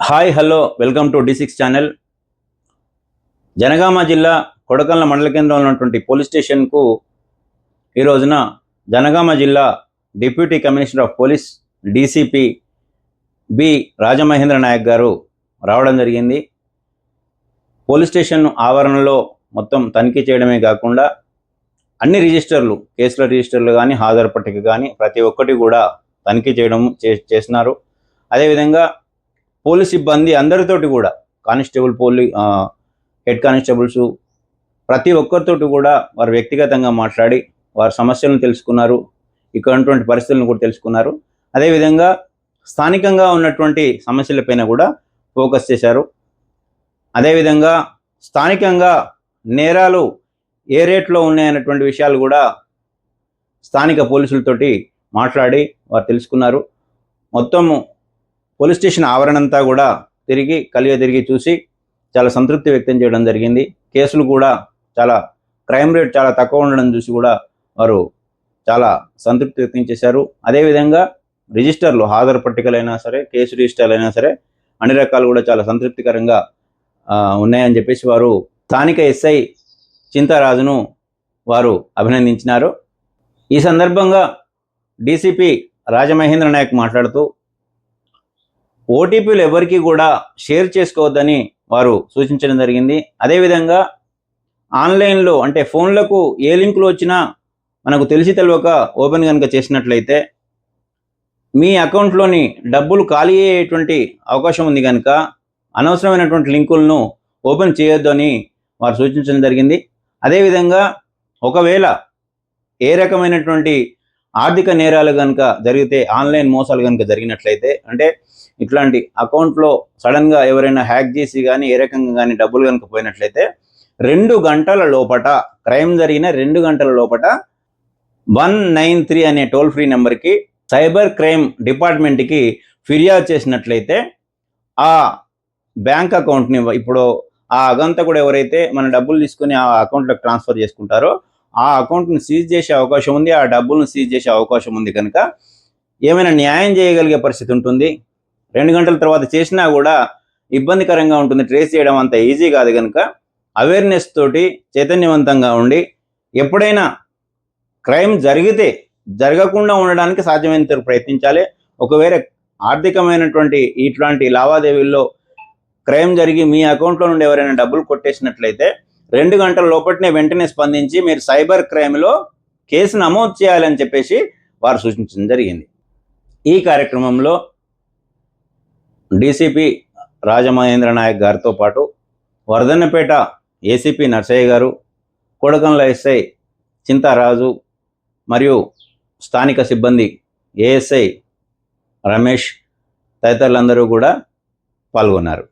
Hi hello welcome to D six channel. Jangaon జిల్లా కొడకల్ల మండల కేంద్రంలో ఉన్నటువంటి పోలీస్ స్టేషన్కు ఈ రోజున జనగామ జిల్లా deputy commissioner of police DCP B Rajamahendra Nayak గారు రావడం జరిగింది. పోలీస్ స్టేషన్ ఆవరణలో మొత్తం తనిఖీ చేయడమే కాకుండా అన్ని రిజిస్టర్లు కేసుల రిజిస్టర్లు కానీ హాజరు పట్టిక కానీ ప్రతి ఒక్కటి కూడా తనిఖీ చేయడం చే- చేస్తున్నారు అదేవిధంగా పోలీస్ సిబ్బంది అందరితోటి కూడా కానిస్టేబుల్ పోలీ హెడ్ కానిస్టేబుల్స్ ప్రతి ఒక్కరితోటి కూడా వారు వ్యక్తిగతంగా మాట్లాడి వారి సమస్యలను తెలుసుకున్నారు ఇక్కడ ఉన్నటువంటి పరిస్థితులను కూడా తెలుసుకున్నారు. అదేవిధంగా స్థానికంగా ఉన్నటువంటి సమస్యలపైన కూడా ఫోకస్ చేశారు. అదేవిధంగా స్థానికంగా నేరాలు ఏ రేట్లో ఉన్నాయన్నటువంటి విషయాలు కూడా స్థానిక పోలీసులతోటి మాట్లాడి వారు తెలుసుకున్నారు. మొత్తము పోలీస్ స్టేషన్ ఆవరణంతా కూడా తిరిగి కలియ తిరిగి చూసి చాలా సంతృప్తి వ్యక్తం చేయడం జరిగింది. కేసులు కూడా చాలా క్రైమ్ రేట్ చాలా తక్కువ ఉండడం చూసి కూడా వారు చాలా సంతృప్తి వ్యక్తం చేశారు. అదేవిధంగా రిజిస్టర్లు హాజరు పట్టికలైనా సరే కేసు రిజిస్టర్లు అయినా సరే అన్ని రకాలు కూడా చాలా సంతృప్తికరంగా ఉన్నాయని చెప్పేసి వారు స్థానిక ఎస్ఐ చింతారాజును వారు అభినందించినారు. ఈ సందర్భంగా డీసీపీ రాజమహేంద్ర నాయక్ మాట్లాడుతూ ఓటీపీలు ఎవరికి కూడా షేర్ చేసుకోవద్దని వారు సూచించడం జరిగింది. అదేవిధంగా ఆన్లైన్లో అంటే ఫోన్లకు ఏ లింకులు వచ్చినా మనకు తెలిసి తెలియక ఓపెన్ కనుక చేసినట్లయితే మీ అకౌంట్లోని డబ్బులు ఖాళీ అయ్యేటువంటి అవకాశం ఉంది కనుక అనవసరమైనటువంటి లింకులను ఓపెన్ చేయొద్దు అని వారు సూచించడం జరిగింది. అదేవిధంగా ఒకవేళ ఏ రకమైనటువంటి ఆర్థిక నేరాలు కనుక జరిగితే ఆన్లైన్ మోసాలు కనుక జరిగినట్లయితే అంటే ఇట్లాంటి అకౌంట్లో సడన్గా ఎవరైనా హ్యాక్ చేసి కానీ ఏ రకంగా కానీ డబ్బులు కనుక పోయినట్లయితే రెండు గంటల లోపట క్రైమ్ జరిగిన రెండు గంటల లోపట వన్ నైన్ త్రీ అనే టోల్ ఫ్రీ నెంబర్కి సైబర్ క్రైమ్ డిపార్ట్మెంట్కి ఫిర్యాదు చేసినట్లయితే ఆ బ్యాంక్ అకౌంట్ని ఇప్పుడు ఆ అగంతా కూడా ఎవరైతే మన డబ్బులు తీసుకుని ఆ అకౌంట్లోకి ట్రాన్స్ఫర్ చేసుకుంటారో ఆ అకౌంట్ని సీజ్ చేసే అవకాశం ఉంది ఆ డబ్బులను సీజ్ చేసే అవకాశం ఉంది కనుక ఏమైనా న్యాయం చేయగలిగే పరిస్థితి ఉంటుంది. రెండు గంటల తర్వాత చేసినా కూడా ఇబ్బందికరంగా ఉంటుంది. ట్రేస్ చేయడం అంత ఈజీ కాదు కనుక అవేర్నెస్ తోటి చైతన్యవంతంగా ఉండి ఎప్పుడైనా క్రైమ్ జరిగితే జరగకుండా ఉండడానికి సాధ్యమైనంత ప్రయత్నించాలి. ఒకవేళ ఆర్థికమైనటువంటి ఇట్లాంటి లావాదేవీల్లో క్రైమ్ జరిగి మీ అకౌంట్లో నుండి ఎవరైనా డబ్బులు కొట్టేసినట్లయితే రెండు గంటల లోపటినే వెంటనే స్పందించి మీరు సైబర్ క్రైమ్లో కేసు నమోదు చేయాలని చెప్పేసి వారు సూచించడం జరిగింది. ఈ కార్యక్రమంలో డీసీపీ రాజమహేంద్ర నాయక్ గారితో పాటు వర్ధన్నపేట ఏసీపీ నర్సయ్య గారు కొడకంల ఎస్ఐ చింతారాజు మరియు స్థానిక సిబ్బంది ఏఎస్ఐ రమేష్ తదితరులందరూ కూడా పాల్గొన్నారు.